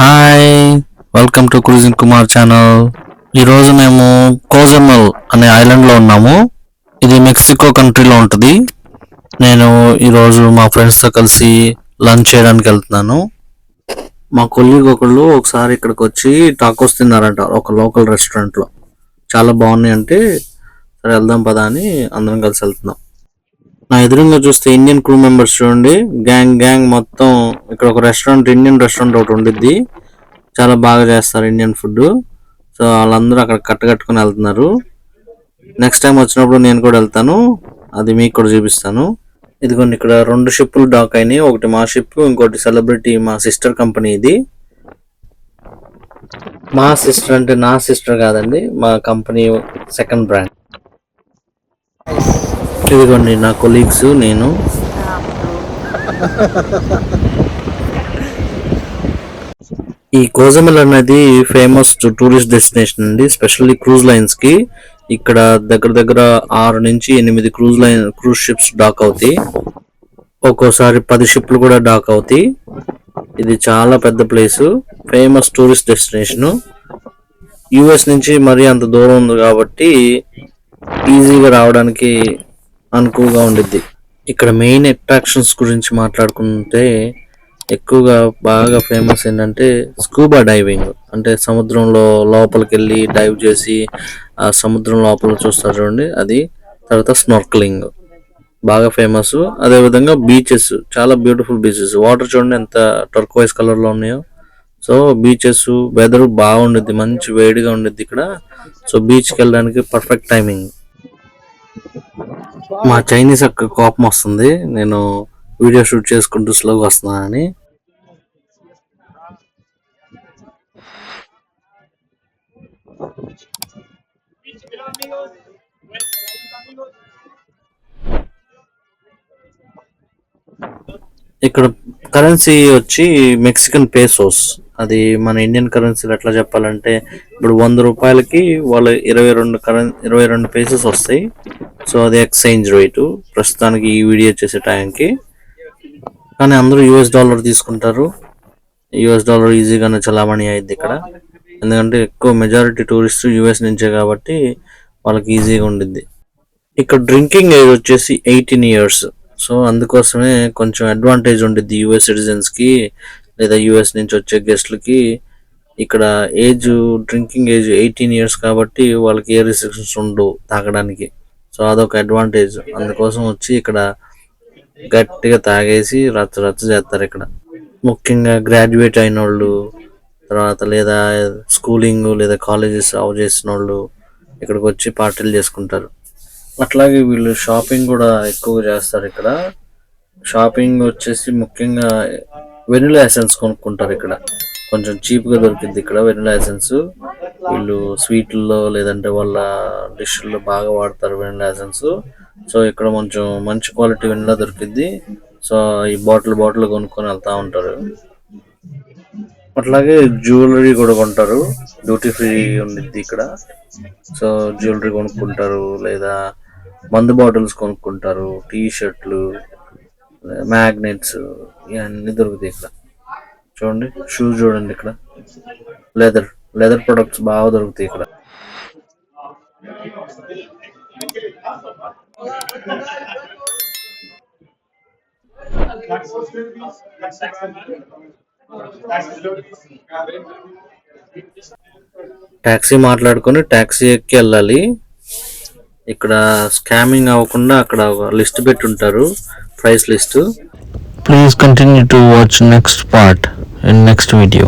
Hi welcome to cruisin Kumar channel ఈరోజు మేము కోజమల్ అనే ఐలాండ్లో ఉన్నాము. ఇది మెక్సికో కంట్రీలో ఉంటుంది. నేను ఈరోజు మా ఫ్రెండ్స్తో కలిసి లంచ్ చేయడానికి వెళ్తున్నాను. మా కొలీగ్ ఒకళ్ళు ఒకసారి ఇక్కడికి వచ్చి టాకోస్ తిన్నారంట ఒక లోకల్ రెస్టారెంట్లో చాలా బాగున్నాయి అంటే సరే వెళ్దాం పదా అని అందరం కలిసి వెళ్తున్నాం. నా ఎదురుగా చూస్తే ఇండియన్ క్రూ మెంబర్స్ చూడండి. గ్యాంగ్ గ్యాంగ్ మొత్తం ఇక్కడ ఒక రెస్టారెంట్ ఇండియన్ రెస్టారెంట్ ఒకటి ఉండిద్ది. చాలా బాగా చేస్తారు ఇండియన్ ఫుడ్ సో వాళ్ళందరూ అక్కడ కట్టకట్టుకుని వెళ్తున్నారు. నెక్స్ట్ టైం వచ్చినప్పుడు నేను కూడా వెళ్తాను. అది మీకు కూడా చూపిస్తాను. ఇదిగోండి ఇక్కడ రెండు షిప్పులు డాక్ అయినాయి. ఒకటి మా షిప్ ఇంకోటి సెలబ్రిటీ మా సిస్టర్ కంపెనీ ఇది. మా సిస్టర్ అంటే నా సిస్టర్ కాదండి. మా కంపెనీ సెకండ్ బ్రాండ్ ఇదిగోండి నా కొలీగ్స్ నేను. ఈ కోజమల్ అనేది ఫేమస్ టూరిస్ట్ డెస్టినేషన్ అండి. స్పెషల్లీ క్రూజ్ లైన్స్కి ఇక్కడ దగ్గర దగ్గర ఆరు నుంచి ఎనిమిది cruise line cruise ships dock అవుతాయి. ఒక్కోసారి పది షిప్లు కూడా డాక్ అవుతాయి. ఇది చాలా పెద్ద place. Famous tourist destination. US నుంచి మరీ అంత దూరం ఉంది కాబట్టి ఈజీగా రావడానికి అనుకువగా ఉండిద్ది. ఇక్కడ మెయిన్ అట్రాక్షన్స్ గురించి మాట్లాడుకుంటే ఎక్కువగా బాగా ఫేమస్ ఏంటంటే స్కూబా డైవింగ్ అంటే సముద్రంలో లోపలికి వెళ్ళి డైవ్ చేసి ఆ సముద్రం లోపల చూస్తారు చూడండి. అది తర్వాత స్నార్క్లింగ్ బాగా ఫేమస్ అదేవిధంగా బీచెస్ చాలా బ్యూటిఫుల్ బీచెస్ వాటర్ చూడండి ఎంత టర్కోయిస్ కలర్లో ఉన్నాయో. సో బీచెస్ వెదర్ బాగుండిద్ది. మంచి వేడిగా ఉండిద్ది ఇక్కడ. సో బీచ్కి వెళ్ళడానికి పర్ఫెక్ట్ టైమింగ్ మా చైనీస్ అక్క కోపం వస్తుంది. నేను వీడియో షూట్ చేసుకుంటూ స్లోగా వస్తున్నానని ఇక్కడ కరెన్సీ వచ్చి మెక్సికన్ పేసోస్ అది మన ఇండియన్ కరెన్సీలు ఎట్లా చెప్పాలంటే ఇప్పుడు వంద రూపాయలకి వాళ్ళు ఇరవై రెండు కరెన్ ఇరవై రెండు పేసెస్ వస్తాయి. సో అది ఎక్స్చేంజ్ రేటు ప్రస్తుతానికి ఈ వీడియో చేసే టైంకి కానీ అందరూ యూఎస్ డాలర్ తీసుకుంటారు. యూఎస్ డాలర్ ఈజీగానే చలామణి అయింది ఇక్కడ. ఎందుకంటే ఎక్కువ మెజారిటీ టూరిస్ట్ యూఎస్ నుంచే కాబట్టి వాళ్ళకి ఈజీగా ఉండిద్ది. ఇక్కడ డ్రింకింగ్ ఏజ్ వచ్చేసి ఎయిటీన్ ఇయర్స్ సో అందుకోసమే కొంచెం అడ్వాంటేజ్ ఉండిద్ది యూఎస్ సిటిజన్స్కి లేదా యూఎస్ నుంచి వచ్చే గెస్ట్లకి ఇక్కడ age drinking age eighteen years కాబట్టి వాళ్ళకి ఏ రిస్ట్రిక్షన్స్ ఉండవు తాగడానికి. సో అదొక అడ్వాంటేజ్ అందుకోసం వచ్చి ఇక్కడ గట్టిగా తాగేసి రచ్చ రచ్చ చేస్తారు ఇక్కడ. ముఖ్యంగా గ్రాడ్యుయేట్ అయిన వాళ్ళు తర్వాత లేదా స్కూలింగ్ లేదా కాలేజెస్ అవ్ చేసిన వాళ్ళు ఇక్కడికి వచ్చి పార్టీలు చేసుకుంటారు. అట్లాగే వీళ్ళు షాపింగ్ కూడా ఎక్కువగా చేస్తారు ఇక్కడ. షాపింగ్ వచ్చేసి ముఖ్యంగా వెనిలా ఎసెన్స్ కొనుక్కుంటారు ఇక్కడ. కొంచెం చీప్గా దొరికింది ఇక్కడ వెనిలా ఎసెన్స్. వీళ్ళు స్వీట్లలో లేదంటే వాళ్ళ డిష్లో బాగా వాడతారు వెనిలా ఎసెన్స్. సో ఇక్కడ కొంచెం మంచి క్వాలిటీ వెనిలా దొరికింది. సో ఈ బాటిల్ బాటిల్ కొనుక్కొని వెళ్తా ఉంటారు. అట్లాగే జ్యువెలరీ కూడా కొంటారు. డ్యూటీ ఫ్రీ ఉండిద్ది ఇక్కడ. సో జ్యువెలరీ కొనుక్కుంటారు లేదా మందు బాటిల్స్ కొనుక్కుంటారు టీ షర్ట్లు మ్యాగ్నెట్స్ ఇవన్నీ దొరుకుతాయి ఇక్కడ. చూడండి. షూస్ చూడండి ఇక్కడ. లెదర్ లెదర్ ప్రొడక్ట్స్ బాగా దొరుకుతాయి ఇక్కడ. టాక్సీ మాట్లాడుకొని టాక్సీ ఎక్కి వెళ్ళాలి. ఇక్కడ స్కామింగ్ అవ్వకుండా అక్కడ లిస్ట్ పెట్టి ఉంటారు price list please continue to watch next part in next video